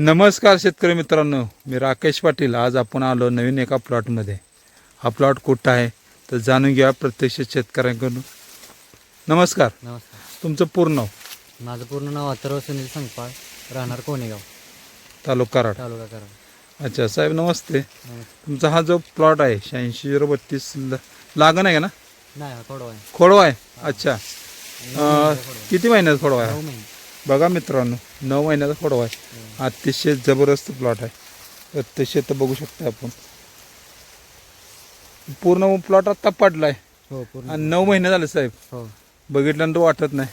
नमस्कार शेतकरी मित्रांनो मी राकेश पाटील. आज आपण आलो नवीन एका प्लॉटमध्ये हा प्लॉट कुठं आहे? तर जाणून घ्या प्रत्यक्ष शेतकऱ्यांकडून. नमस्कार. नमस्कार. तुमचं पूर्ण नाव? माझं पूर्ण नाव अथर्व सुनील संगपाळ राहणार कोणेगाव. तालुका कराड. तालुका कराड. अच्छा साहेब नमस्ते. नमस्कार तुमचा हा जो प्लॉट आहे शहाऐंशी झिरो बत्तीस ल- लागण आहे का ना? नाही हा खोडवा आहे. खोडवा आहे? अच्छा. अं, खोडवा किती महिन्याचा खोडवा आहे. आहे? नऊ महिने. बघा मित्रांनो नऊ महिन्याचा खोडवा आहे. अतिशय जबरदस्त प्लॉट आहे. अतिशय तर बघू शकता आपण. पूर्ण प्लॉट आत्ता पडलाय. हो पूर्ण. आणि नऊ महिने झाले साहेब. हो. बघितल्यानंतर वाटत नाही.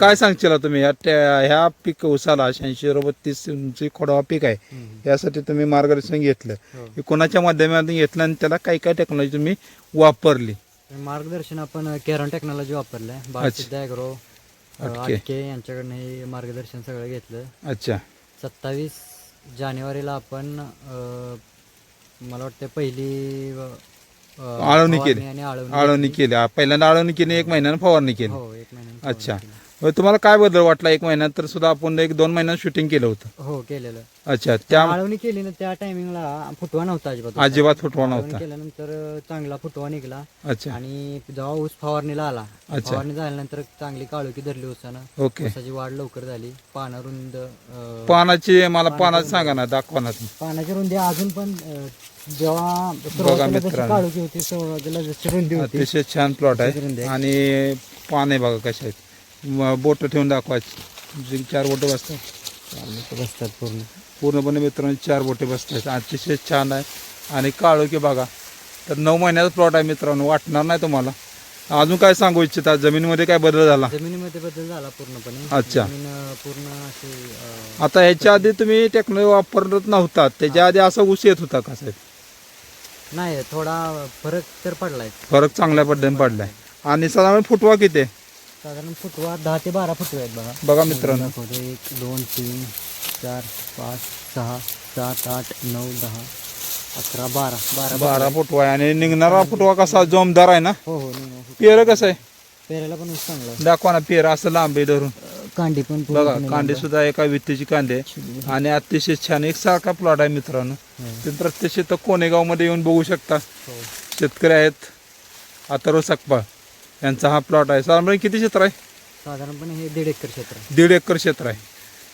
काय सांगशील तुम्ही? ह्या पीक उसाला शहाऐंशी बत्तीस तुमची खोडवा पीक आहे. यासाठी तुम्ही मार्गदर्शन घेतलं. हो. कोणाच्या माध्यमातून घेतलं आणि त्याला काय काय टेक्नॉलॉजी तुम्ही वापरली? मार्गदर्शन आपण केरन टेक्नॉलॉजी वापरलंय. अटके. अटके यांच्याकडनं हे मार्गदर्शन सगळं घेतलं अच्छा सत्तावीस जानेवारीला आपण अं, मला वाटतं पहिली अं, आळवणी फवारणी केली. आणि आळवणी. केली आ, पहिल्यांदा आळवणी केली एक महिन्यानं फवारणी केली हो एक महिन्याने अच्छा. मग तुम्हाला काय बदल वाटला एक महिन्यात? तर सुद्धा आपण एक दोन महिन्यात शूटिंग केलं होतं. हो केलेलं. अच्छा त्या आळवणी केली ना त्या टायमिंगला फुटवा नव्हता अजिबात. अजिबात फुटवा नव्हता. केल्यानंतर चांगला फुटवा निघाला. अच्छा. आणि जेव्हा ऊस फवारणीला आला अच्छा. फवारणी झाल्यानंतर चांगली काळोखी धरली ऊसानं. ओके. ऊसाची वाढ लवकर झाली. पानं रुंद अं, पानाची मला पानाची सांगा ना दाखवा ना तुम्ही. पानाची रुंदी अजून पण अं, जेव्हा सुरुवातीला जशी मित्रांनो. काळोखी होती सुरुवातीला जशी रुंदी होती. अतिशय छान प्लॉट आहे. आणि पाने बघा कशा आहेत. बोट ठेवून दाखवायची. जी चार बोटे बसतात. बसतात पूर्ण. पूर्णपणे मित्रांनो चार बोटे बसतात. अतिशय छान आहे. आणि काळोखी बघा. तर नऊ महिन्याचा प्लॉट आहे मित्रांनो. वाटणार नाही तुम्हाला. अजून काय सांगू इच्छिता? जमिनीमध्ये काय बदल झाला? जमिनीमध्ये बदल झाला पूर्णपणे. अच्छा. पूर्ण अशी अं, आता ह्याच्या आधी तुम्ही टेक्नॉलॉजी वापरत नव्हता त्याच्या आधी असा ऊस येत होता का साहेब? नाही थोडा फरक तर पडलाय. फरक चांगल्या पद्धतीने पडलाय. आणि साधारण फुटवा किती साधारण फुटवा दहा ते बारा फुटवे आहेत बघा. बघा मित्रांनो. दाखवतो एक दोन तीन चार पाच सहा सात आठ नऊ दहा अकरा बारा. बारा बारा फुटवा आहे आणि निघणारा फुटवा कसा? जोमदार आहे ना? हो हो नाही, नाही. पेर कसं आहे? पेरायला पण ऊस चांगला आहे. दाखवा ना पेर असं लांब आहे धरून. कांडी पण बघा कांदे लांब सुद्धा एका वित्तीची कांदे आहे. आणि अतिशय छान एक सारखा प्लॉट आहे मित्रांनो. हो, तुम्ही प्रत्यक्ष तर कोणेगावमध्ये येऊन बघू शकता. हो. शेतकरी आहेत. अथर्व सकपाळ. यांचा हा प्लॉट आहे. साधारण किती क्षेत्र आहे? साधारणपणे हे दीड एकर क्षेत्र आहे. दीड एकर क्षेत्र आहे.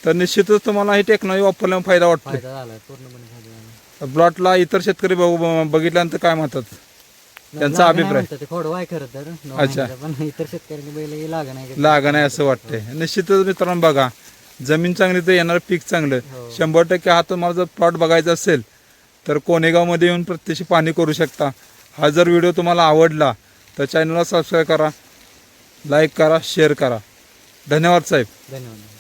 तर निश्चितच तुम्हाला ही टेक्नॉलॉजी वापरल्यामुळे फायदा वाटतो फायदा झाला पूर्णपणे फायदा झाला प्लॉटला इतर शेतकरी बघू बघितल्यानंतर काय म्हणतात? त्यांचा लागण आहे अभिप्राय. म्हणतात, ते खोडवा आहे खरं तर. नऊ अच्छा. पण इतर शेतकऱ्यांनी बैल लागण आहे असं वाटतंय. निश्चितच मित्रांनो बघा जमीन चांगली तर येणार पीक चांगलं. हो. शंभर टक्के हा तुम्हाला जर प्लॉट बघायचा असेल तर कोणेगावमध्ये येऊन प्रत्यक्ष पाहणी करू शकता. हा जर व्हिडिओ तुम्हाला आवडला तर चॅनलला सबस्क्राईब करा लाईक करा शेअर करा. धन्यवाद साहेब. धन्यवाद.